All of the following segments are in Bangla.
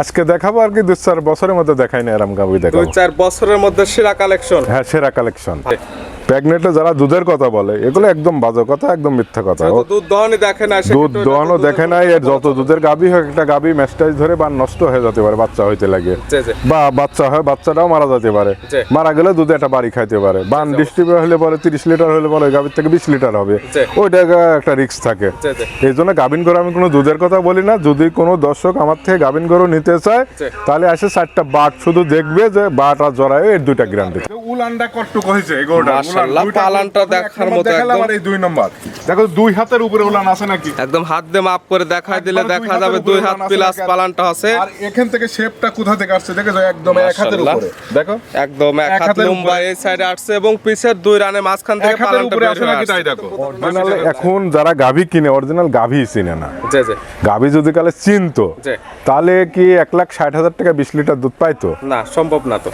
আজকে দেখাবো আর কি দু চার বছরের মধ্যে দেখাই না এরম গাবি দেখাবো। দু চার বছরের মধ্যে সেরা কালেকশন। হ্যাঁ সেরা কালেকশন। প্রেগনেন্টে যারা দুধের কথা বলে এগুলো একদম বাজে কথা একদম মিথ্যা কথা। দুধ দহনই দেখে না দুধ দোয়ানো দেখে নাই এর যত দুধের গাবি হয় একটা গাবি ম্যাস্টাইজ ধরে বা নষ্ট হয়ে যেতে পারে বাচ্চা হইতে লাগে। বা বাচ্চা হয় বাচ্চাটাও মারা যেতে পারে। মারা গেলে দুধে একটা বাড়ি খাইতে পারে। বান ডিস্ট্রিবিউট হলে পরে তিরিশ লিটার হলে পরে গাবির থেকে বিশ লিটার হবে। ওইটা একটা রিস্ক থাকে। এই জন্য গাভিন গরু আমি কোনো দুধের কথা বলি না। যদি কোনো দর্শক আমার থেকে গাভিন গরু নিতে চায় তাহলে আসে চারটা বাট শুধু দেখবে যে বাট আর জড়ায় এর দুইটা গ্যারান্টি উলানটা কটটুক হয়েছে এই গরুটা মাশাআল্লাহ, পালানটা দেখার মতো একদম। এই দুই নম্বর। দেখো দুই হাতের উপরে উলান আছে নাকি? একদম হাত দিয়ে মাপ করে দেখাই দিলে দেখা যাবে দুই হাত প্লাস পালানটা আছে। আর এখান থেকে শেপটা কোথা থেকে আসছে দেখো একদম এক হাতের উপরে। দেখো। একদম এক এক হাত লম্বা এই সাইডে আসছে এবং পিছের দুই রানে মাঝখান থেকে পালানটা বের হয়ে আসছে। দেখো? অরিজিনাল এখন। যারা গাভী কিনে অরিজিনাল গাভী চিনে না। জি জি। গাভী যদি কালে চিনতো তাহলে কি এক লাখ ষাট হাজার টাকা বিশ লিটার দুধ পাইতো? না সম্ভব না তো।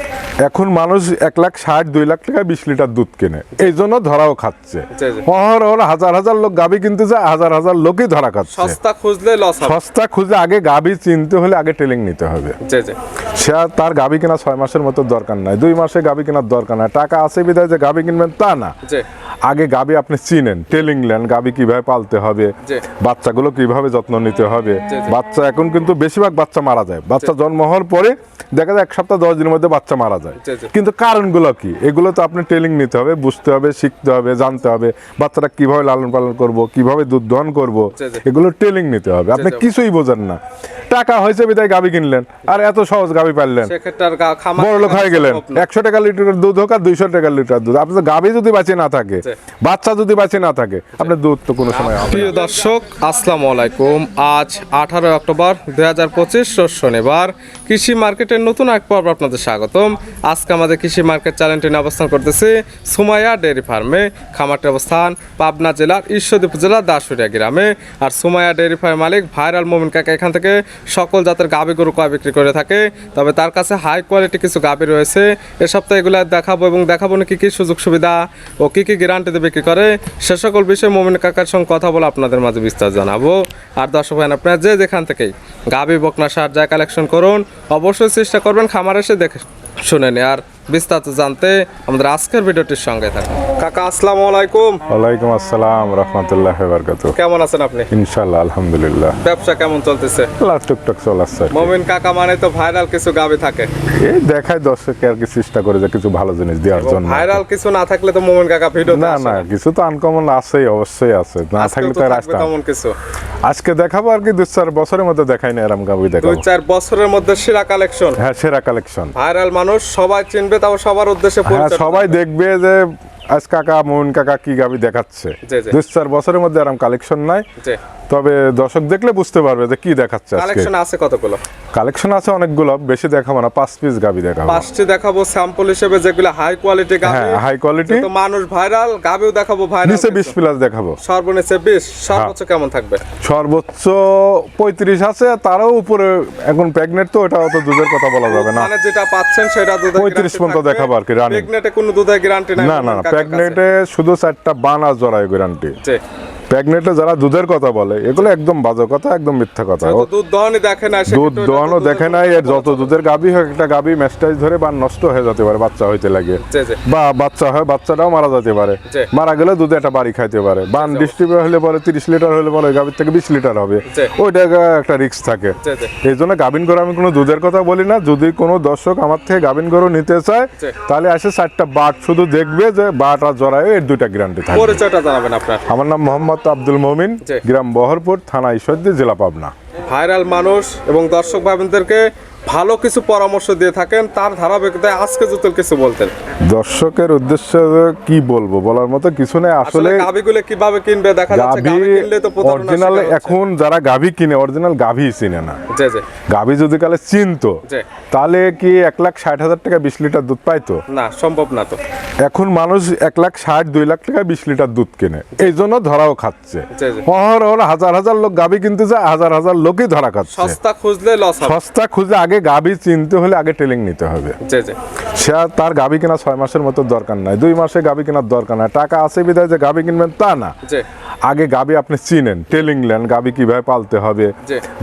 এখন মানুষ এক লাখ ষাট দুই লাখ টাকা বিশ লিটার দুধ কেনে। এই জন্য ধরাও খাচ্ছে। জি, জি। অহর অহর হাজার হাজার লোক গাভী কিনতে যায় হাজার হাজার লোকই ধরা খাচ্ছে। সস্তা খুঁজলে লস সস্তা খুঁজে আগে গাভী চিনতে হলে আগে ট্রেলিং নিতে হবে। জি সে তার গাভী কেনা ছয় মাসের মতো দরকার নাই। দুই মাসে গাভী কেনার দরকার নাই। টাকা আছে বিধায় যে গাভী কিনবেন তা না। আগে গাভী আপনি চিনেন টেলিং নেন গাভী কীভাবে পালতে হবে বাচ্চাগুলো কীভাবে যত্ন নিতে হবে। বাচ্চা এখন কিন্তু বেশিরভাগ বাচ্চা মারা যায়। বাচ্চা জন্ম হওয়ার পরে দেখা যায় এক সপ্তাহ দশ দিনের মধ্যে বাচ্চা মারা যায়। কিন্তু কারণগুলো কি? এগুলো তো আপনি টেলিং নিতে হবে। বুঝতে হবে শিখতে হবে জানতে হবে বাচ্চাটা কীভাবে লালন পালন করব কীভাবে দুধ দহন করব। এগুলো টেলিং নিতে হবে। আপনি কিছুই বোঝেন না। টাকা হয়েছে বিদায় গাভী কিনলেন আর এত সহজ গাভী পারলেন। বড় লোক হয়ে গেলেন। একশো টাকা লিটার দুধ হোক আর দুইশো টাকা লিটার দুধ। আপনার গাভী যদি বাঁচে না থাকে বাচ্চা যদি বাঁচে না থাকে আপনার দুধ তো কোনো সময় হবে প্রিয় দর্শক আসসালামু আলাইকুম। আজ আঠারো অক্টোবর দুই হাজার পঁচিশ শনিবার। কৃষি মার্কেটের নতুন এক পর্ব আপনাদের স্বাগতম। আজকে আমাদের কৃষি মার্কেট চ্যানেলটি অবস্থান করতেছি সুমাইয়া ডেয়ারি ফার্মে খামারটি অবস্থান পাবনা জেলার ঈশ্বরদী উপজেলার দাসুরিয়া গ্রামে। আর সুমাইয়া ডেয়ারি ফার্মের মালিক ভাইরাল মোমিন কাকা এখান থেকে সকল জাতের গাভী গরু কয় বিক্রি করে থাকে। তবে তার কাছে হাই কোয়ালিটি কিছু গাভী রয়েছে। এ সপ্তাহে এগুলো দেখাবো এবং দেখাবো না কি কি সুযোগ সুবিধা ও কী কি গ্যারান্টিতে বিক্রি করে। সে সকল বিষয়ে মোমিন কাকার সঙ্গে কথা বলে আপনাদের মাঝে বিস্তার জানাব। আর দর্শক ভাই আপনারা যে যেখান থেকেই গাভী বকনা সার যা কালেকশন করুন, অবশ্যই চেষ্টা করবেন খামার এসে দেখে শুনে আর বিস্তারিত জানতে আমাদের আজকের ভিডিওটির সঙ্গে থাকুন। কাকা আসসালামু আলাইকুম। ওয়ালাইকুম আসসালাম রহমতুল্লাহ বারকাত কেমন আছেন আপনি? ইনশাল্লাহ আলহামদুলিল্লাহ। ব্যবসা কেমন চলতেছে? আল্লাহ টুকটাক চলাচ্ছে মমিন কাকা মানে তো ভাইরাল কিছু গাভী থাকে। এই দেখায় দর্শককে আর কি চেষ্টা করে যে কিছু ভালো জিনিস দেওয়ার জন্য। ভাইরাল কিছু না থাকলে তো মোমিন কাকা ভিডিও না না কিছু তো আনকমন আছেই অবশ্যই আছে। না থাকলে তো আর আসতাম। তেমন কিছু। আজকে দেখাবো আর কি দু চার বছরের মধ্যে দেখাই না এরম গাবি দুই চার বছরের মধ্যে সেরা কালেকশন হ্যাঁ সেরা কালেকশন ভাইরাল মানুষ সবাই চিনবে তাও সবার উদ্দেশ্যে হ্যাঁ সবাই দেখবে যে আজ কাকা মোহন কাকা কি গাবি দেখাচ্ছে। জি, জি। দু চার বছরের মধ্যে আরাম কালেকশন নাই। তবে দর্শক দেখলে বুঝতে পারবে যে কি দেখাচ্ছে আজকে। কালেকশন আছে কতগুলো? কালেকশন আছে অনেকগুলো বেশি দেখাবো না পাঁচ পিস গাবি দেখাবো। পাঁচটি দেখাবো স্যাম্পল হিসেবে যেগুলো হাই কোয়ালিটি গাভি হ্যাঁ হাই কোয়ালিটি তো মানুষ ভাইরাল গাভিও দেখাবো ভাইরাল নিচে বিশ প্লাস দেখাবো। সর্বনিচে বিশ সর্বোচ্চ কেমন থাকবে? সর্বোচ্চ পঁয়ত্রিশ আছে তারও উপরে এখন প্রেগনেন্ট তো ওটা অত দুধের কথা বলা যাবে না। মানে যেটা পাচ্ছেন সেটা দুধের 35 পর্যন্ত দেখাবো আর কি, running। প্রেগনেন্টে কোনো দুধের গ্যারান্টি নাই না না। প্রেগনেন্টে শুধু চারটা বানা জড়ায় গ্যারান্টি যে প্রেগনেন্টে যারা দুধের কথা বলে এগুলো একদম বাজে কথা একদম মিথ্যা কথা। দুধ দহনই দেখে না দুধ তো দেখে নাই এর যত দুধের গাভী হয় একটা গাভী ম্যাস্টাইজ ধরে বা নষ্ট হয়ে যেতে পারে বাচ্চা হইতে লাগে। বা বাচ্চা হয় বাচ্চাটাও মারা যেতে পারে। মারা গেলে দুধে একটা বাড়ি খাইতে পারে। বান ডিস্ট্রিবিউট হলে পরে তিরিশ লিটার হলে পরে গাভীর থেকে বিশ লিটার হবে। ওইটা একটা রিস্ক থাকে। এই জন্য গাভিন গরু আমি কোনো দুধের কথা বলি না। যদি কোনো দর্শক আমার থেকে গাভিন গরু নিতে চায় তাহলে আসে চারটা বাট শুধু দেখবে যে বাট আর জড়ায় এর দুইটা গ্যারান্টি আপনার। আমার নাম মোহাম্মদ আব্দুল মমিন গ্রাম বহরপুর থানা ঈশ্বরদী জেলা পাবনা। ভাইরাল মানুষ এবং দর্শক ভাইদেরকে ভালো কিছু পরামর্শ দিয়ে থাকেন তার ধারাবাহিকতায় আজকে জুতল কিছু বলতেন। দর্শকের উদ্দেশ্যে কি বলব বলার মতো কিছু নেই। আসলে গাভিগুলো কীভাবে কিনবে দেখা যাচ্ছে গাভী কিনলে তো অরিজিনাল এখন যারা গাভী কিনে অরিজিনাল গাভী চিনে না। জি জি। গাভী যদি কালে চিনতো। তাহলে কি এক লাখ ষাট হাজার টাকা বিশ লিটার দুধ পাইতো? না সম্ভব না তো। এখন মানুষ এক লাখ ষাট দুই লাখ টাকা বিশ লিটার দুধ কেনে। এই জন্য ধরাও খাচ্ছে। জি, জি। অহর অহর হাজার হাজার লোক গাভী কিনতে যায় হাজার হাজার লোকই ধরা খাচ্ছে। সস্তা খুঁজলে লস সস্তা খুঁজে আগে গাভী চিনতে হলে আগে ট্রেলিং নিতে হবে। সে তার গাভী কেনা ছয় মাসের মতো দরকার নাই। দুই মাসে গাভী কেনার দরকার নাই। টাকা আছে বিধায় যে গাভী কিনবেন তা না। আগে গাবি আপনি চিনেন টেলিং নেন গাবি কীভাবে পালতে হবে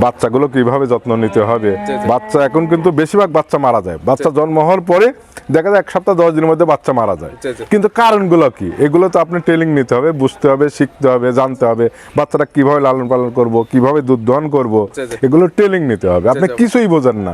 বাচ্চাগুলো কীভাবে যত্ন নিতে হবে। বাচ্চা এখন কিন্তু বেশিরভাগ বাচ্চা মারা যায়। বাচ্চা জন্ম হওয়ার পরে দেখা যায় এক সপ্তাহ দশ দিনের মধ্যে বাচ্চা মারা যায়। কিন্তু কারণগুলো কি? এগুলো তো আপনি ট্রেনিং নিতে হবে বুঝতে হবে শিখতে হবে জানতে হবে। বাচ্চাটা কীভাবে লালন পালন করব কীভাবে দুধ দহন করব। এগুলো ট্রেনিং নিতে হবে। আপনি কিছুই বোঝেন না।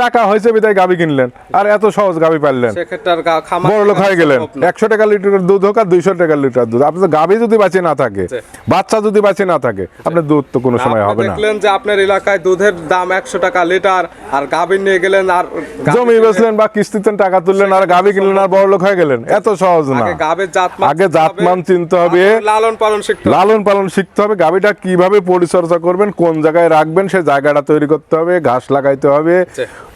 টাকা হয়েছে বিদায় গাবি কিনলেন। আর এত সহজ গাবি পারলেন। বড় লোক হয়ে গেলেন। একশো টাকা লিটার দুধ হোক আর দুইশো টাকা লিটার দুধ। আপনার গাভী যদি বাঁচে না থাকে বাচ্চা যদি বাঁচে না থাকে আপনার দুধ তো কোনো সময় হবে না। দেখলেন যে আপনার এলাকায় দুধের দাম একশো টাকা লিটার আর গাভীর নিয়ে গেলেন আর জমি বেচলেন বা কিস্তিতে টাকা তুললেন আর গাভী কিনলেন আর বড় লোক হয়ে গেলেন। এত সহজ না। আগে জাতমান আগে চিনতে হবে, চিনতে হবে। লালন পালন শিখতে লালন পালন শিখতে হবে। গাভীটা কীভাবে পরিচর্যা করবেন কোন জায়গায় রাখবেন সেই জায়গাটা তৈরি করতে হবে ঘাস লাগাইতে হবে।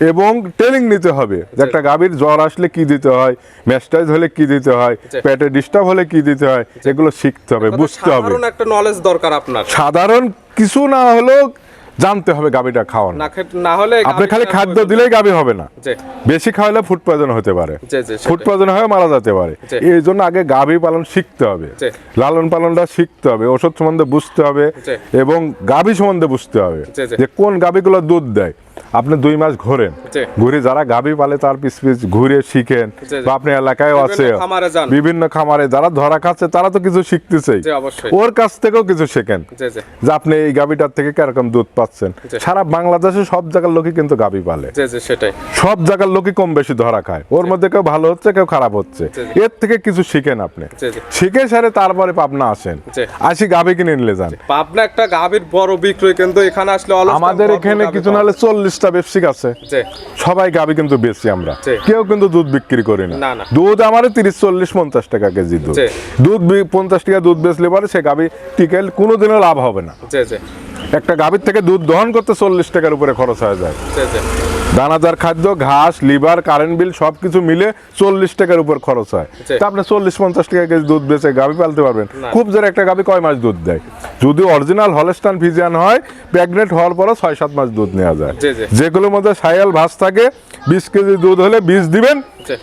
এবং ট্রেনিং নিতে হবে। যে একটা গাভীর জ্বর আসলে কি দিতে হয় ম্যাস্টাইজ হলে কি দিতে হয় পেটে ডিস্টার্ব হলে কি দিতে হয় এগুলো শিখতে হবে বুঝতে হবে। সাধারণ একটা নলেজ দরকার আপনার। সাধারণ কিছু না হলেও জানতে হবে গাভীটা খাওয়ানো। না না হলে আপনি খালি খাদ্য দিলেই গাভী হবে না। বেশি খাওয়ালে ফুড পয়জন হতে পারে। ফুড। পয়জন হয়ে মারা যেতে পারে। এই জন্য আগে গাভী পালন শিখতে হবে। লালন পালনটা শিখতে হবে ওষুধ সম্বন্ধে বুঝতে হবে এবং গাভী সম্বন্ধে বুঝতে হবে। যে কোন গাভীগুলো দুধ দেয়। আপনি দুই মাস ঘোরেন। ঘুরে যারা গাভী পালে তার পিস পিস ঘুরে শিখেন। বা আপনি এলাকায় আছে। বিভিন্ন খামারে যারা ধরা খাচ্ছে তারা তো কিছু শিখতেছেই। ওর কাছ থেকেও কিছু শেখেন। যে আপনি এই গাভীটার থেকে কীরকম দুধ পাচ্ছেন। সারা বাংলাদেশে সব জায়গার লোকই কিন্তু গাভী পালে। সেটাই। সব জায়গার লোকই কম বেশি ধরা খায়। ওর মধ্যে কেউ ভালো হচ্ছে কেউ খারাপ হচ্ছে। এর থেকে কিছু শিখেন আপনি। শিখে সারে তারপরে পাবনা আসেন। আসি গাভী কিনে নিলে যান। পাবনা একটা গাভীর বড় বিক্রয় কিন্তু এখানে আসলে আমাদের এখানে কিছু গাভী নাহলে চল্লিশটা বেপসিক আছে। সবাই গাবি কিন্তু বেশি আমরা। কেউ কিন্তু দুধ বিক্রি করি না। দুধ আমার তিরিশ চল্লিশ পঞ্চাশ টাকা কেজি দুধ। দুধ পঞ্চাশ টাকা দুধ বেচলে পরে সে গাবি টিকেল কোনোদিনও লাভ হবে না। একটা গাভীর থেকে দুধ দহন করতে চল্লিশ টাকার উপরে খরচ হয়ে যায়। দানাদার খাদ্য ঘাস লিভার কারেন্ট বিল সবকিছু মিলে চল্লিশ টাকার উপর খরচ হয়। তা আপনি চল্লিশ পঞ্চাশ টাকা কেজি দুধ বেচে গাভী পালতে পারবেন। খুব জোরে একটা গাভী কয় মাস দুধ দেয়? যদি অরিজিনাল হলস্টান ফিজিয়ান হয় প্রেগনেন্ট হওয়ার পরও ছয় সাত মাস দুধ নেওয়া যায়। যেগুলোর মধ্যে সায়াল ভাস থাকে বিশ কেজি দুধ হলে বিশ দিবেন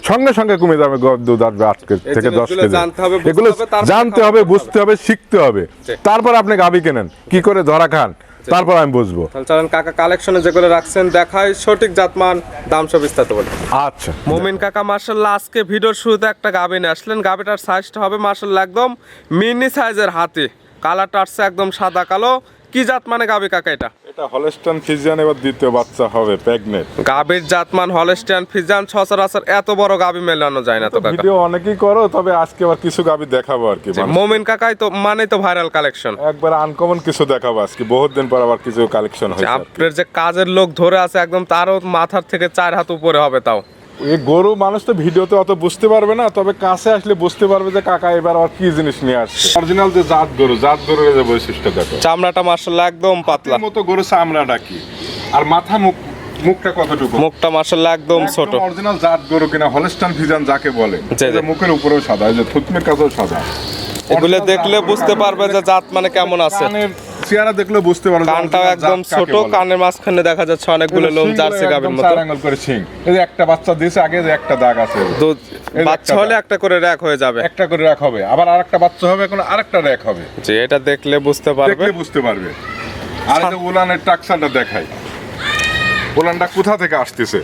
সঙ্গে সঙ্গে কমে যাবে দুধ আসবে আট কেজি থেকে দশ কেজি। জানতে হবে, বুঝতে এগুলো হবে, জানতে হবে বুঝতে হবে শিখতে হবে। তারপর আপনি গাভী কেনেন। কি করে ধরা খান? তারপর আমি বুঝব। তাহলে চলেন কাকা কালেকশনে যেগুলো রাখছেন দেখাই সঠিক জাতমান দাম সব বিস্তারিত বলে। আচ্ছা। মোমিন কাকা মার্শাল্লাহ আজকে ভিডিওর শুরুতে একটা গাভী নিয়ে আসলেন। গাবিটার সাইজটা হবে মার্শাল্লাহ একদম মিনি সাইজের হাতে। কালারটা আসছে একদম সাদা কালো কি জাত মানে গাভী কাকা এটা? এটা হলস্টান ফিজিয়ান এবার দ্বিতীয় বাচ্চা হবে প্রেগনেন্ট গাভীর জাতমান হলস্টিয়ান ফিজান সচরাচর এত বড় গাবি মেলানো যায় না তো কাকা। ভিডিও অনেকেই করো তবে আজকে আবার কিছু গাবি দেখাবো আর কি মানে। মোমিন কাকাই তো মানে তো ভাইরাল কালেকশন একবার আনকমন কিছু দেখাবো আজকে বহুত দিন পর আবার কিছু কালেকশন হয়েছে আপনার যে কাজের লোক ধরে আছে একদম তারও মাথার থেকে চার হাত উপরে হবে তাও। এই গরু মানুষ তো ভিডিওতে অত বুঝতে পারবে না তবে কাছে আসলে বুঝতে পারবে যে কাকা এবার আবার কি জিনিস নিয়ে আসছে। অরিজিনাল যে জাত গরু জাত গরুর যে বৈশিষ্ট্য দেখো। চামড়াটা মার্শাল্লাহ একদম পাতলা। মতো গরু চামড়াটা কি? আর মাথা মুখ মুখটা কতটুকু? মুখটা মার্শাল্লাহ একদম ছোট। অরিজিনাল জাত গরু কিনা হলস্টান ফিজান যাকে বলে যে মুখের উপরেও সাদা যে থুতনির কাছেও সাদা। এগুলো দেখলে বুঝতে পারবে যে জাত মানে কেমন আছে। চেহারা দেখলে বুঝতে পারবে কানটাও একদম ছোট কানের মাঝখানে দেখা যাচ্ছে অনেকগুলো লোম জার্সি একদম মতো। চার আঙুল করে শিং। এই যে একটা বাচ্চা দিয়েছে আগে যে একটা দাগ আছে যে বাচ্চা হলে একটা করে র্যাক হয়ে যাবে। একটা করে র্যাক হবে। আবার আরেকটা বাচ্চা হবে এখন আরেকটা র্যাক হবে। যে এটা দেখলে বুঝতে পারবে। দেখলে বুঝতে পারবে। আর এই যে উলানের টাকসাটা দেখাই। উলানটা কোথা থেকে আসতেছে?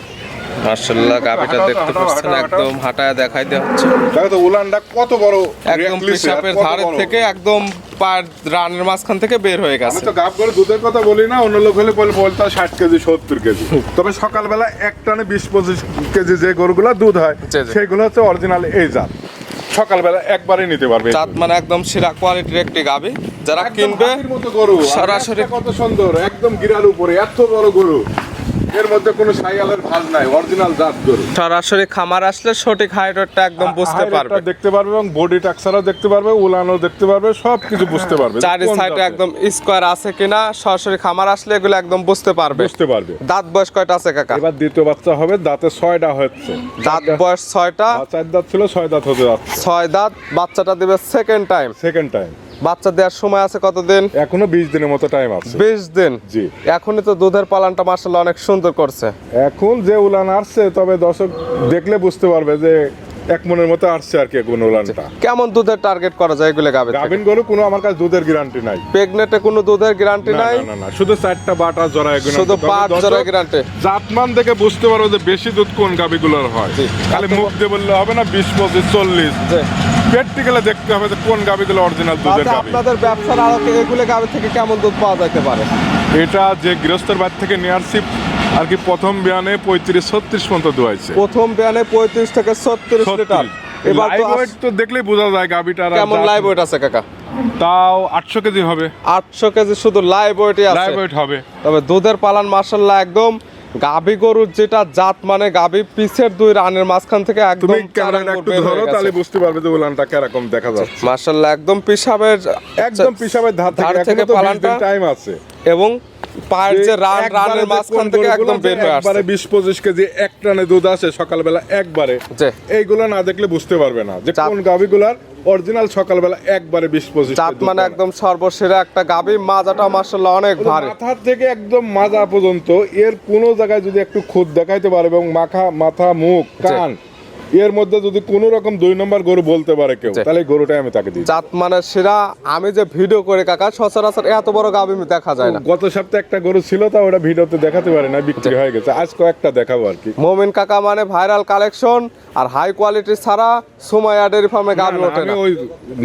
মার্শাল্লাহ তো, দেখতে পাচ্ছেন একদম হাঁটায় হচ্ছে। তো উলানটা কত বড় একদম পেশাবের ধারের থেকে একদম পায়ের রানের মাঝখান থেকে বের হয়ে আমি তো গাব করে দুধের কথা বলি না অন্য লোক হলে বলে বলতে ষাট কেজি সত্তর কেজি। তবে সকালবেলা এক টানে বিশ পঁচিশ কেজি যে গরুগুলো দুধ হয়। সেগুলো হচ্ছে অরিজিনাল এই জাত। সকালবেলা একবারই নিতে পারবে। জাত মানে একদম সেরা কোয়ালিটির একটি গাভী যারা কিনবে সরাসরি- কত সুন্দর একদম গিরার উপরে এত বড় গরু। এর মধ্যে কোনো সাইয়ালের ভাজ নাই অরিজিনাল জাত গরু। সরাসরি খামার আসলে সঠিক হাইট রেটটা একদম বুঝতে পারবে। দেখতে পারবে এবং বডি টাক্সারও দেখতে পারবে উলানও দেখতে পারবে সব কিছু বুঝতে পারবে চারি সাইডে একদম স্কোয়ার আছে কিনা সরাসরি খামার আসলে এগুলো একদম বুঝতে পারবে। বুঝতে পারবে। দাঁত বয়স কয়টা আছে কাকা? এবার দ্বিতীয় বাচ্চা হবে দাঁতে ছয়টা হচ্ছে। দাঁত বয়স ছয়টা। চার দাঁত ছিল ছয় দাঁত হতে যাচ্ছে। ছয় দাঁত বাচ্চাটা দেবে সেকেন্ড টাইম সেকেন্ড টাইম বাচ্চা দেওয়ার সময় আছে কতদিন? এখনও বিশ দিনের মতো টাইম আছে। বিশ দিন? জি। এখনই তো দুধের পালানটা মার্শাল অনেক সুন্দর করছে। এখন যে উলান আসছে তবে দর্শক দেখলে বুঝতে পারবে যে এক মনের মতো আসছে আর কি এখন উলানটা। কেমন দুধের টার্গেট করা যায় এগুলো গাবে গাভিন গরু কোনো আমার কাছে দুধের গ্যারান্টি নাই। প্রেগনেটে কোনো দুধের গ্যারান্টি নাই? না, না, শুধু চারটা বাটা জরা এগুলো শুধু বাট জরা গ্যারান্টি জাতমান দেখে বুঝতে পারব যে বেশি দুধ কোন গাবিগুলোর হয়। খালি মুখ দিয়ে বললে হবে না বিশ পঁচিশ চল্লিশ। প্র্যাকটিক্যালি দেখতে হবে যে কোন গাবিগুলো অরিজিনাল দুধের আচ্ছা গাবি। আপনাদের ব্যবসার আরও এগুলো গাবে থেকে কেমন দুধ পাওয়া যেতে পারে? এটা যে গৃহস্থের বাড়ি থেকে নিয়ে আসছি আর কি প্রথম বিয়ানে পঁয়ত্রিশ ছত্রিশ পর্যন্ত দোয়াইছে প্রথম বিয়ানে পঁয়ত্রিশ থেকে ছত্রিশ লিটার। এবার তো দেখলেই বোঝা যায় গাবিটার কেমন লাইভ ওয়েট আছে কাকা? তাও আটশো কেজি হবে। আটশো কেজি শুধু লাইভ ওয়েটই আছে। লাইভ ওয়েট হবে। তবে দুধের পালান মার্শাল্লাহ একদম গাভী গরুর যেটা জাত মানে গাভী পিছের দুই রানের মাঝখান থেকে একদম তুমি ক্যামেরাটা একটু ধরো তাহলে বুঝতে পারবে যে উলানটা কীরকম দেখা যাচ্ছে। মার্শাল্লাহ একদম পিসাবের একদম পিসাবের ধার ধার থেকে পালানটা- টাইম আছে। এবং পায়ের যে রান রানের মাঝখান থেকে একদম বের হয়ে একবারে আসছে। বিশ পঁচিশ কেজি এক টানে দুধ আসে সকালবেলা একবারে। এইগুলো না দেখলে বুঝতে পারবে না যে কোন গাভিগুলার অরিজিনাল সকালবেলা একবারে বিশ পঁচিশ চাপ মানে একদম সর্বসেরা একটা গাবি মাজাটা মাসাল্লাহ অনেক ভারী। মাথার থেকে একদম মাজা পর্যন্ত এর কোনো জায়গায় যদি একটু খুদ দেখাইতে পারে এবং মাথা মাথা মুখ কান এর মধ্যে যদি কোনো রকম দুই নম্বর গরু বলতে পারে কেউ তাহলে গরুটাই আমি তাকে দিই। জাত মানে সেরা আমি যে ভিডিও করে কাকা সচরাচর এত বড় গাভী দেখা যায় না। গত সপ্তাহে একটা গরু ছিল তা ওটা ভিডিওতে দেখাতে পারে না বিক্রি হয়ে গেছে। আজ কয়েকটা দেখাবো আর কি। মোমিন কাকা মানে ভাইরাল কালেকশন আর হাই কোয়ালিটি ছাড়া সুমাইয়া ডেরি ফার্মে গাভী ওঠে আমি না। ওই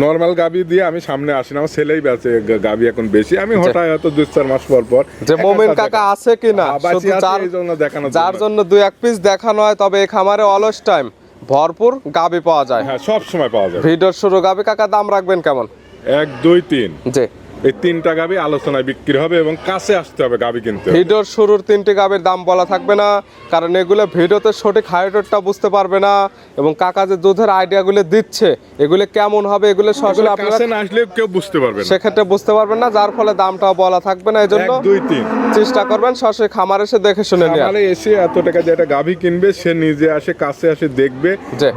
নর্মাল গাবি দিয়ে আমি সামনে আসি না আমার ছেলেই বেঁচে গাবি এখন বেশি। আমি হঠাৎ হয়তো দুই চার মাস পর পর যে মোমিন কাকা আছে কিনা শুধু যার জন্য দেখানোর যার জন্য। জন্য দুই এক পিস দেখানো হয় তবে এই খামারে অলস টাইম ভরপুর গাবি পাওয়া যায়। হ্যাঁ সব সময় পাওয়া যায়। ভিডিওর শুরু গাবি কাকা দাম রাখবেন কেমন? এক দুই তিন। জি। এই তিনটা গাবি আলোচনায় বিক্রি হবে এবং কাছে আসতে হবে গাবি কিনতে। ভিডিওর শুরুর তিনটি গাবির দাম বলা থাকবে না কারণ এগুলো ভিডিওতে সঠিক হাইটেরটা বুঝতে পারবে না এবং কাকা যে দুধের আইডিয়াগুলো দিচ্ছে এগুলো কেমন হবে এগুলো সরাসরি আপনারা কাছে না আসলে কেউ বুঝতে পারবে না। সেক্ষেত্রে বুঝতে পারবেন না যার ফলে দামটাও বলা থাকবে না এই জন্য এক দুই তিন। চেষ্টা করবেন সরাসরি খামার এসে দেখে শুনে নিয়ে আমারে এসে এত টাকা দিয়ে একটা গাভি কিনবে সে নিজে আসে কাছে আসে দেখবে।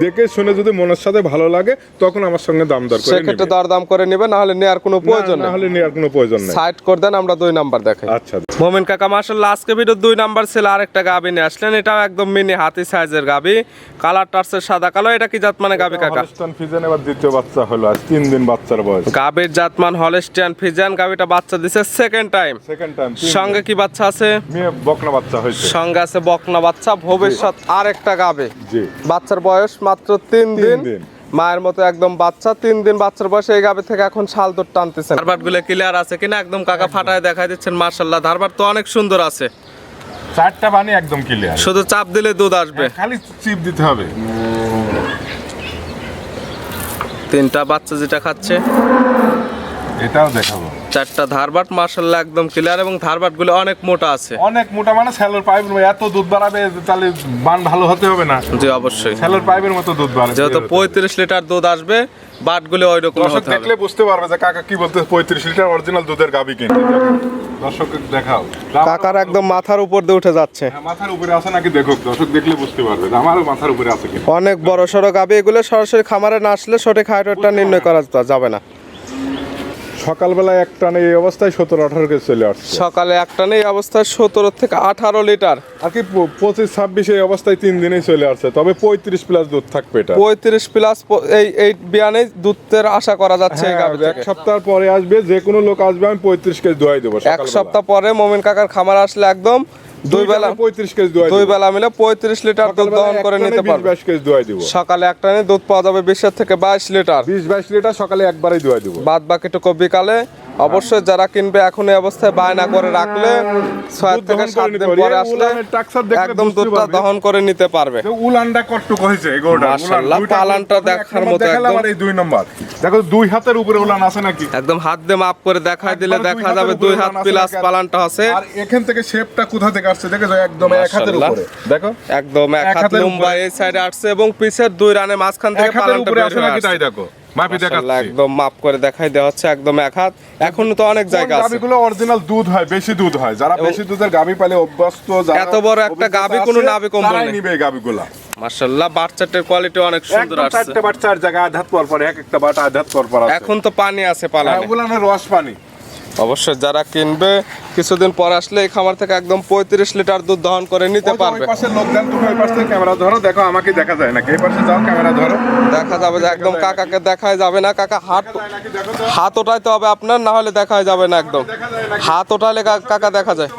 দেখে শুনে যদি মনের সাথে ভালো লাগে তখন আমার সঙ্গে দাম দর করে সেক্ষেত্রে। দরদাম করে নেবে না হলে নেওয়ার কোনো প্রয়োজন না নেওয়ার কোনো প্রয়োজন নেই। সাইড করে দেন আমরা দুই নাম্বার দেখাই। আচ্ছা। মোমেন কাকা মাসাল্লাহ আজকে ভিডিও দুই নাম্বার ছিল আরেকটা গাবি নিয়ে আসলেন। এটাও একদম মিনি হাতি সাইজের গাবি। কালার টার্সের সাদা। কালো এটা কি জাতমানে গাবি কাকা? হলস্টাইন ফিজেন এবার দ্বিতীয় বাচ্চা হলো। আজ তিন দিন বাচ্চার বয়স। গাবির জাতমান হলস্টিয়ান ফিজান গাবিটা বাচ্চা দিছে সেকেন্ড টাইম সেকেন্ড টাইম সঙ্গে কি বাচ্চা আছে? মেয়ে বকনা বাচ্চা হয়েছে। সঙ্গে আছে বকনা বাচ্চা ভবিষ্যৎ আরেকটা গাবে। জি। বাচ্চার বয়স মাত্র তিন দিন। মায়ের মতো একদম বাচ্চা তিন দিন বাচ্চার বয়সে এই গাবে থেকে এখন শাল দৌড় টানতেছেন। ধারবাটগুলো ক্লিয়ার আছে কিনা? একদম কাকা ফাটায় দেখাই দিচ্ছেন মার্শাল্লাহ ধারবাট তো অনেক সুন্দর আছে। চারটা পানি একদম ক্লিয়ার শুধু চাপ দিলে দুধ আসবে। খালি চিপ দিতে হবে। তিনটা বাচ্চা যেটা খাচ্ছে। এটাও দেখাবো। চারটা ধারবাট মার্শাল্লাহ একদম ক্লিয়ার এবং ধারবাটগুলো অনেক মোটা আছে। অনেক মোটা মানে স্যালোর পাইপ এত দুধ বাড়াবে তাহলে বান ভালো হতে হবে না। জি অবশ্যই। স্যালোর পাইপের মতো দুধ বাড়াবে যেহেতু পঁয়ত্রিশ লিটার দুধ আসবে বাটগুলো ওই রকম দর্শক হতে হবে। দেখলে বুঝতে পারবে যে কাকা কি বলতে পঁয়ত্রিশ লিটার অরিজিনাল দুধের গাবি কিনতে। দর্শক দেখাও। কাকার একদম মাথার উপর দিয়ে উঠে যাচ্ছে। হ্যাঁ, মাথার উপরে আছে নাকি দেখো দর্শক দেখলে বুঝতে পারবে যে আমারও মাথার উপরে আছে কিনা। অনেক বড় সড়ো গাবি এগুলো সরাসরি খামারে না আসলে সঠিক হাইটটা নির্ণয় করা যাবে না। সকালবেলা এক টানে এই অবস্থায় সতেরো আঠারো কেজি চলে আসছে। সকালে টানে এই অবস্থায় সতেরো থেকে আঠারো লিটার। আর কি পঁচিশ ছাব্বিশ এই অবস্থায় তিন দিনেই চলে আসছে। তবে পঁয়ত্রিশ প্লাস দুধ থাকবে এটা। পঁয়ত্রিশ প্লাস এই এই বিয়ানে দুধের আশা করা যাচ্ছে হ্যাঁ, এক সপ্তাহ পরে আসবে যে কোনো লোক আসবে আমি পঁয়ত্রিশ কেজি দোয়াই দেবো এক সপ্তাহ পরে মোমিন কাকার খামার আসলে একদম দুই বেলা পঁয়ত্রিশ কেজি দোয়াই দুই বেলা মিলে পঁয়ত্রিশ লিটার দুধ দহন করে নিতে পারবে। বাইশ কেজি দুয়াই দিব। সকালে একটা নিয়ে দুধ পাওয়া যাবে বিশের থেকে বাইশ লিটার। বিশ বাইশ লিটার সকালে একবারই দুয়াই দিব। বাদ বাকিটুকু বিকালে অবশ্যই যারা কিনবে এখন এই অবস্থায় বায়না করে রাখলে ছয় থেকে সাত দিন। পরে। আসলে একদম দুধটা দহন করে নিতে পারবে। উলানটা কট্টু করেছে এই গরুটা মাশাআল্লাহ, পালানটা দেখার মতো একদম। এই দুই নম্বর। দেখো দুই হাতের উপরে উলান আছে নাকি? একদম হাত দিয়ে মাপ করে দেখাই দিলে দেখা যাবে দুই হাত প্লাস পালানটা আছে। আর এখান থেকে শেপটা কোথা থেকে আসছে? দেখেছ একদম এক হাতের উপরে। দেখো একদম এক হাত লম্বা এই সাইডে আসছে এবং পিছের দুই রানে মাঝখান থেকে পালানটা বের হয়ে নাকি? আসছে। তাই দেখো। মাপি দেখাচ্ছি। একদম মাপ করে দেখাই দেওয়া হচ্ছে একদম এক হাত। এখনও তো অনেক জায়গা আছে। গাবিগুলো অরিজিনাল দুধ হয় বেশি দুধ হয়? যারা বেশি দুধের গাবি পালে অভ্যস্ত যারা এত বড় একটা গাভী কোনো আছে, নাভি কম্বল নিবে গাবিগুলা। মাশাআল্লাহ বাচ্চাটার কোয়ালিটি অনেক সুন্দর আসছে। চারটে বাট জায়গা আধাত পর পর এক একটা বাটা আধাত পর পর এখন তো পানি আছে পালা হ্যাঁ, রস পানি। অবশ্যই যারা কিনবে কিছুদিন পর আসলে এই খামার থেকে একদম পঁয়ত্রিশ লিটার দুধ দহন করে নিতে পারবে। ওই লোকজন তুমি ওই পাশ থেকে ক্যামেরা ধরো দেখো আমাকে দেখা যায় নাকি। এই পাশে যাও ক্যামেরা ধরো। দেখা যাবে যে একদম কাকাকে দেখাই যাবে না কাকা হাত দেখা হাত ওঠাইতে হবে আপনার না হলে দেখাই যাবে না একদম। দেখা হাত ওঠালে কাকা দেখা যায়।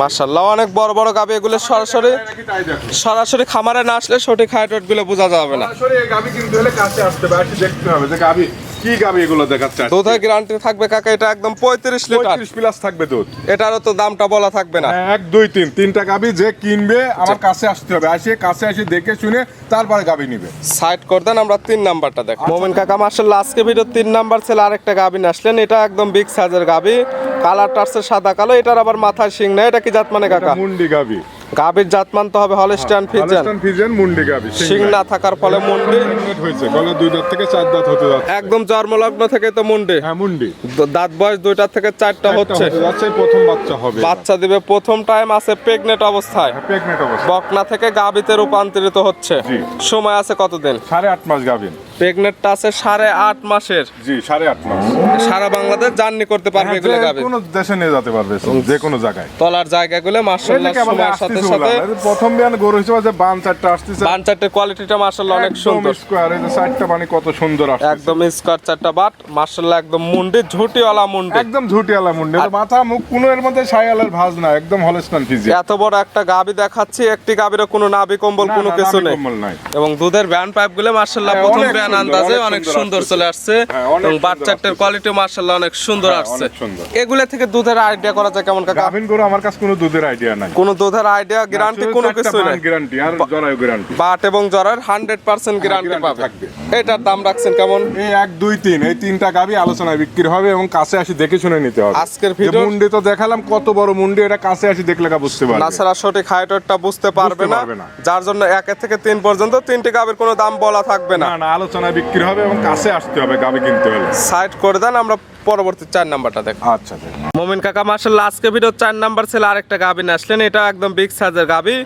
মার্শাল্লাহ অনেক বড় বড় গাবি এগুলো সরাসরি দেখা দেখো। সরাসরি খামারে না আসলে সঠিক হাইটগুলো বোঝা যাবে না। গাবি কিনতে হলে কাছে আসতে হবে দেখতে হবে যে গাবি কি গাবি এগুলো দেখাচ্ছে। দুধের গ্যারান্টি থাকবে কাকা এটা একদম পঁয়ত্রিশ লিটার। 35 প্লাস থাকবে দুধ। এটারও তো দামটা বলা থাকবে না। এক দুই তিন। তিনটা গাবি যে কিনবে আমার কাছে আসতে হবে। আসে কাছে এসে দেখে শুনে তারপরে গাবি নিবে। সাইড করে দেন আমরা তিন নাম্বারটা দেখো মোমিন কাকা মার্শাল্লাহ আজকে ভিডিও তিন নাম্বার ছিল আরেকটা গাবি আসলেন। এটা একদম বিগ সাইজের গাবি। কালার টার্সের সাদা কালো এটার আবার মাথায় শিং না এটা কি জাত মানে কাকা? মুন্ডি গাবি। গাবির জাত মানতে হবে হলস্টাইন ফিজেন ফিজিয়ান। মুন্ডি গাবি শিং না থাকার ফলে মুন্ডি হয়েছে গলা দুই দাঁত থেকে চার দাঁত হতে যাচ্ছে। একদম জন্মলগ্ন থেকে তো মুন্ডি। হ্যাঁ মুন্ডি। দাঁত বয়স দুইটা থেকে চারটা হচ্ছে। যাচ্ছে প্রথম বাচ্চা হবে বাচ্চা দিবে প্রথম টাইম আছে প্রেগনেন্ট অবস্থায়। প্রেগনেন্ট অবস্থা বকনা থেকে গাবিতে রূপান্তরিত হচ্ছে। জি। সময় আছে কতদিন? সাড়ে আট মাস গাভিন প্রেগনেন্টটা আছে সাড়ে আট মাসের। জি সাড়ে আট মাস। সারা বাংলাদেশ জার্নি করতে পারবে হ্যাঁ, এগুলো গাবি কোনো দেশে নিয়ে যেতে পারবে যে কোনো জায়গায়। তলার জায়গাগুলো বলে সময়ের সাথে সাথে। প্রথম বিয়ান গরু হিসেবে যে বান চারটা আসতেছে বান চারটের কোয়ালিটিটা মার্শাল্লাহ অনেক সুন্দর। স্কোয়ার এই যে চারটা মানে কত সুন্দর আসছে একদম স্কোয়ার চারটা বাট মার্শাল্লাহ একদম মুন্ডি ঝুটিওয়ালা মুন্ডি। একদম ঝুটিয়ালা মুন্ডি মাথা মুখ কোনো এর মধ্যে সাইয়ালের ভাজ না একদম হলস্টান ফিজি এত বড় একটা গাবি দেখাচ্ছি একটি গাবিরও কোনো নাবি কম্বল কোনো কিছু নেই। এবং দুধের ব্যান্ড পাইপগুলো মার্শাল্লাহ হ্যাঁ, প্রথম আন্দাজে অনেক সুন্দর চলে আসছে। হ্যাঁ, এবং বাচ্চাটার কোয়ালিটি মার্শাল্লাহ অনেক সুন্দর হ্যাঁ, আসছে। এগুলো থেকে দুধের আইডিয়া করা যায় কেমন কাকা? গাভিন গরু আমার কাছে কোনো দুধের আইডিয়া নাই। কোনো দুধের আইডিয়া গ্যারান্টি কোনো কিছু নেই। গ্যারান্টি আর জরায়ু গ্যারান্টি বাট এবং হান্ড্রেড পার্সেন্ট গ্যারান্টি পাবে। এটার দাম রাখছেন কেমন? এই এক দুই তিন এই তিনটা গাভি আলোচনায় বিক্রি হবে এবং কাছে আসি দেখে শুনে নিতে হবে। আজকের ভিডিও মুন্ডি তো দেখালাম কত বড় মুন্ডি এটা কাছে আসি দেখলে কা বুঝতে পারবে। তাছাড়া সঠিক হাইটটা বুঝতে পারবে না। যার জন্য একে থেকে তিন পর্যন্ত তিনটি গাবির কোনো দাম বলা থাকবে না। না না আলোচনায় বিক্রি হবে এবং কাছে আসতে হবে গাভি কিনতে হলে। সাইড করে দেন আমরা পরবর্তী চার নাম্বারটা দেখ। আচ্ছা। মোমিন কাকা মার্শাল্লাহ আজকে ভিডিও চার নাম্বার ছিল আরেকটা গাবি নিয়ে আসলেন। এটা একদম বিগ সাইজের গাবি।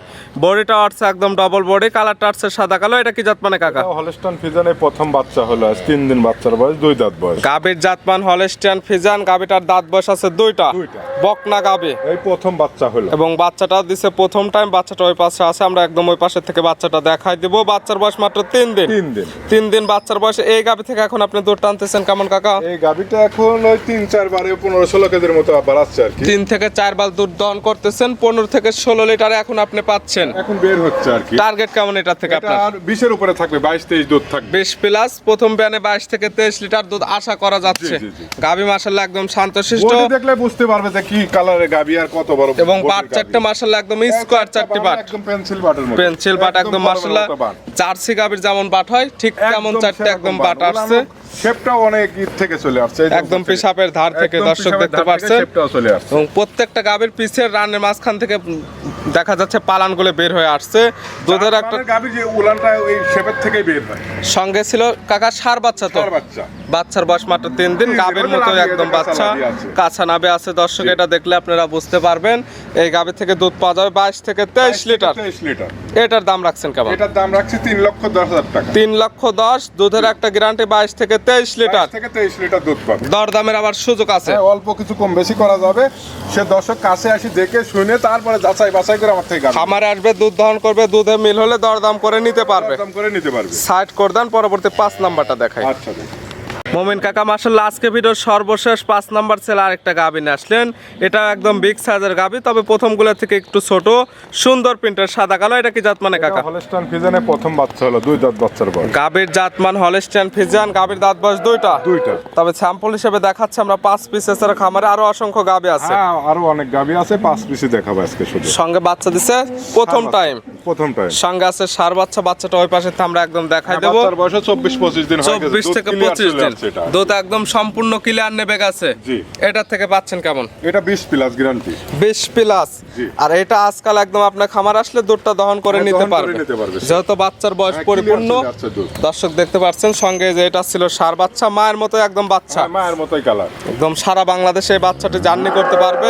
বডিটা আসছে একদম ডবল বডি কালারটা আসছে সাদা কালো। এটা কি জাত মানে কাকা? হলস্টান ফিজানের প্রথম বাচ্চা হলো আজ তিন দিন বাচ্চার বয়স দুই দাঁত বয়স। গাবির জাতমান হলেস্টিয়ান ফিজান গাবিটার দাঁত বয়স আছে দুইটা। দুইটা। বকনা গাবি। এই প্রথম বাচ্চা হলো। এবং বাচ্চাটা দিছে প্রথম টাইম বাচ্চাটা ওই পাশে আছে। আমরা একদম ওই পাশে থেকে বাচ্চাটা দেখাই দিব। বাচ্চার বয়স মাত্র তিন দিন। তিন দিন। তিন দিন বাচ্চার বয়সে। এই গাবি থেকে এখন আপনি দুধ টানতেছেন কেমন কাকা? এই গাভিটা এখন ওই তিন চার বারে পনেরো ষোলো কেজির মতো আবার আসছে আর কি। তিন থেকে চার বাল দুধ দহন করতেছেন পনেরো থেকে ষোলো লিটার এখন আপনি পাচ্ছেন। এখন বের হচ্ছে আর কি। টার্গেট কেমন এটা থেকে আপনার? বিশের উপরে থাকবে বাইশ তেইশ দুধ থাকবে। বিশ প্লাস প্রথম ব্যানে বাইশ থেকে তেইশ লিটার দুধ আশা করা যাচ্ছে। গাবি মাসাল্লাহ একদম শান্তশিষ্ট। দেখলে বুঝতে পারবে যে কি কালারের গাভি আর কত বড় এবং গাভী। চারটে মাসাল্লাহ একদম স্কোয়ার চারটি বাট একদম পেন্সিল বাটের মতো। পেন্সিল বাট একদম মাসাল্লাহ জার্সি গাবির যেমন বাট হয় ঠিক তেমন চারটে একদম বাট। আসছে। শেপটাও অনেক ঈদ থেকে চলে আসছে। একদম পেশাবের ধার থেকে দর্শক দেখতে থেকে শেপটাও চলে আসছে। এবং প্রত্যেকটা গাবির পিছের রানের মাঝখান থেকে দেখা যাচ্ছে পালানগুলো বের হয়ে আসছে। দুধের একটা মানে গাভীর যে উলানটা ওই শেপের থেকেই বের হয়। সঙ্গে ছিল কাকা সার বাচ্চা তো। বাচ্চা। বাচ্চার বয়স মাত্র তিন দিন গাবের মতো একদম বাচ্চা। কাঁচা নাবে আছে দর্শক এটা দেখলে আপনারা বুঝতে পারবেন। এই গাবি থেকে দুধ পাওয়া যাবে বাইশ থেকে তেইশ লিটার। তেইশ লিটার। এটার দাম রাখছেন কেমন? এটার দাম রাখছি তিন লক্ষ দশ হাজার টাকা। তিন লক্ষ দশ দুধের একটা গ্যারান্টি বাইশ থেকে তেইশ লিটার। থেকে তেইশ লিটার দুধ পাবে। দরদামের আবার সুযোগ আছে। হ্যাঁ অল্প কিছু কম বেশি করা যাবে। সে দর্শক কাছে আসি দেখে শুনে তারপরে যাচাই বাছাই করে আমার থেকে খামারে আসবে দুধ দহন করবে দুধে মিল হলে দরদাম করে নিতে পারবে। দরদাম করে নিতে পারবে। সাইড করে দেন পরবর্তী পাঁচ নাম্বারটা দেখায় আচ্ছা দেখুন। মোমিন কাকা মাসাল্লাহ আজকে ভিডিওর সর্বশেষ পাঁচ নাম্বার ছেলে আরেকটা গাবি নিয়ে আসলেন। এটা একদম বিগ সাইজের গাবি তবে প্রথমগুলো থেকে একটু ছোট সুন্দর প্রিন্টের সাদা কালো এটা কি জাত মানে কাকা? এটা হলস্টাইন ফিজানে প্রথম বাচ্চা হলো দুই দাঁত বাচ্চার বয়স। গাবির জাতমান হলেস্টিয়ান ফিজিয়ান গাবির দাঁত বয়স দুইটা। দুইটা। তবে স্যাম্পল হিসেবে দেখাচ্ছে আমরা পাঁচ পিস এছাড়া খামারে আরও অসংখ্য গাবি আছে। হ্যাঁ আরও অনেক গাভী আছে পাঁচ পিসি দেখাবো আজকে শুধু। সঙ্গে বাচ্চা দিছে প্রথম টাইম প্রথম টাইম সঙ্গে আছে সার বাচ্চা বাচ্চাটা ওই পাশে আমরা একদম দেখাই দেবো। বাচ্চার বয়স চব্বিশ পঁচিশ দিন হয়ে গেছে। চব্বিশ দুধ থেকে clear পঁচিশ চলে দিন এটা। দুধ একদম সম্পূর্ণ ক্লিয়ার নেবে গেছে। জি। এটার থেকে পাচ্ছেন কেমন? এটা বিশ প্লাস গ্যারান্টি বিশ প্লাস। আর এটা আজকাল একদম আপনার খামার আসলে দুধটা দহন করে হ্যাঁ, নিতে পারবে। যেহেতু বাচ্চার বয়স হ্যাঁ, পরিপূর্ণ। দর্শক দেখতে পাচ্ছেন সঙ্গে যে এটা ছিল সার বাচ্চা মায়ের মতো একদম বাচ্চা। মায়ের মতোই কালার একদম সারা বাংলাদেশে এই বাচ্চাটি জার্নি করতে পারবে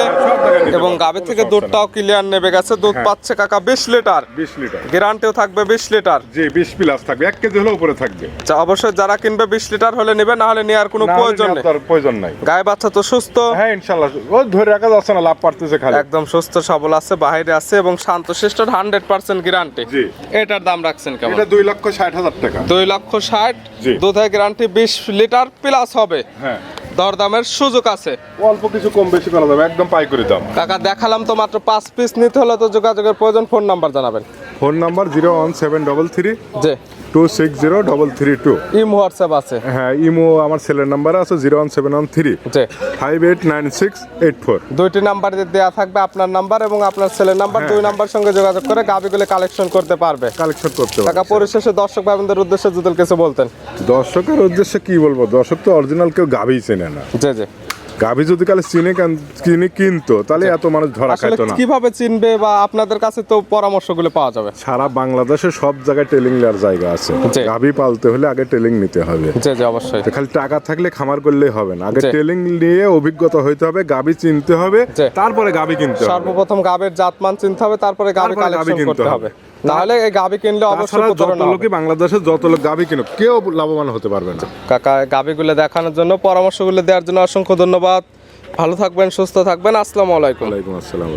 এবং গাভী থেকে দুধটাও ক্লিয়ার নেবে গেছে। দুধ হ্যাঁ। পাচ্ছে কাকা বিশ লিটার। বিশ লিটার। গ্যারান্টিও থাকবে বিশ লিটার। জি বিশ প্লাস থাকবে। এক কেজি হলে উপরে থাকবে। আচ্ছা অবশ্যই যারা কিনবে বিশ লিটার হলে নেবে না হলে নেওয়ার কোনো প্রয়োজন নেই। প্রয়োজন নাই। গায়ে বাচ্চা তো সুস্থ। হ্যাঁ ইনশাল্লাহ। ও ধরে রাখা যাচ্ছে না লাভ পারতেছে খালি। একদম সুস্থ সবল আছে বাইরে আছে এবং শান্ত শিষ্ট হান্ড্রেড পার্সেন্ট গ্যারান্টি এটার দাম রাখছেন কেমন? এটা দুই লক্ষ ষাট হাজার টাকা। দুই লক্ষ ষাট। দুধের গ্যারান্টি বিশ লিটার প্লাস হবে। হ্যাঁ। দরদামের সুযোগ আছে। অল্প কিছু কম বেশি করা যাবে একদম পাইকারি দাম। কাকা দেখালাম তো মাত্র পাঁচ পিস নিতে হলে তো যোগাযোগের প্রয়োজন। ফোন নাম্বার জানাবেন। Phone number zero one seven double three যে two six zero double three two. Imo WhatsApp আছে। হ্যাঁ ইমো আমার সেলের নাম্বার আছে zero one seven one three. যে five eight nine six eight four. দুইটি নাম্বার দেওয়া থাকবে আপনার নাম্বার এবং আপনার ছেলের নাম্বার। হ্যাঁ। দুই নাম্বার সঙ্গে যোগাযোগ করে গাবিগুলো কালেকশন করতে পারবে। কালেকশন করতে কাকা পারবে পরিশেষে দর্শক ভাইদের উদ্দেশ্যে যদি কিছু বলতেন। দর্শকের উদ্দেশ্যে কি বলব? দর্শক তো অরিজিনাল কেউ গাভি চেনে না। জি জি। গাভি যদি কালে চিনে কেন- কিনে কিনতো তাহলে এত মানুষ ধরা খাইতো না। কীভাবে চিনবে বা আপনাদের কাছে তো পরামর্শগুলো পাওয়া যাবে। সারা বাংলাদেশে সব জায়গায় টেলিং নেওয়ার জায়গা আছে। গাভি পালতে হলে আগে টেলিং নিতে হবে। জি জি অবশ্যই। খালি টাকা থাকলে খামার করলেই হবে না। আগে টেলিং নিয়ে অভিজ্ঞতা হইতে হবে গাভি চিনতে হবে তারপরে গাভি কিনতে হবে। সর্বপ্রথম গাবের জাতমান চিনতে হবে তারপরে তারপরে কালেকশন করতে হবে। নাহলে এই গাবি কিনলে অবশ্যই প্রতারণা লোকই যত লোক গাবি কিনুক কেউ লাভবান হতে পারবে না। কাকা গাবিগুলো দেখানোর জন্য পরামর্শগুলো দেওয়ার জন্য অসংখ্য ধন্যবাদ। ভালো থাকবেন সুস্থ থাকবেন। আসসালামু আলাইকুম। ওয়ালাইকুম আসসালাম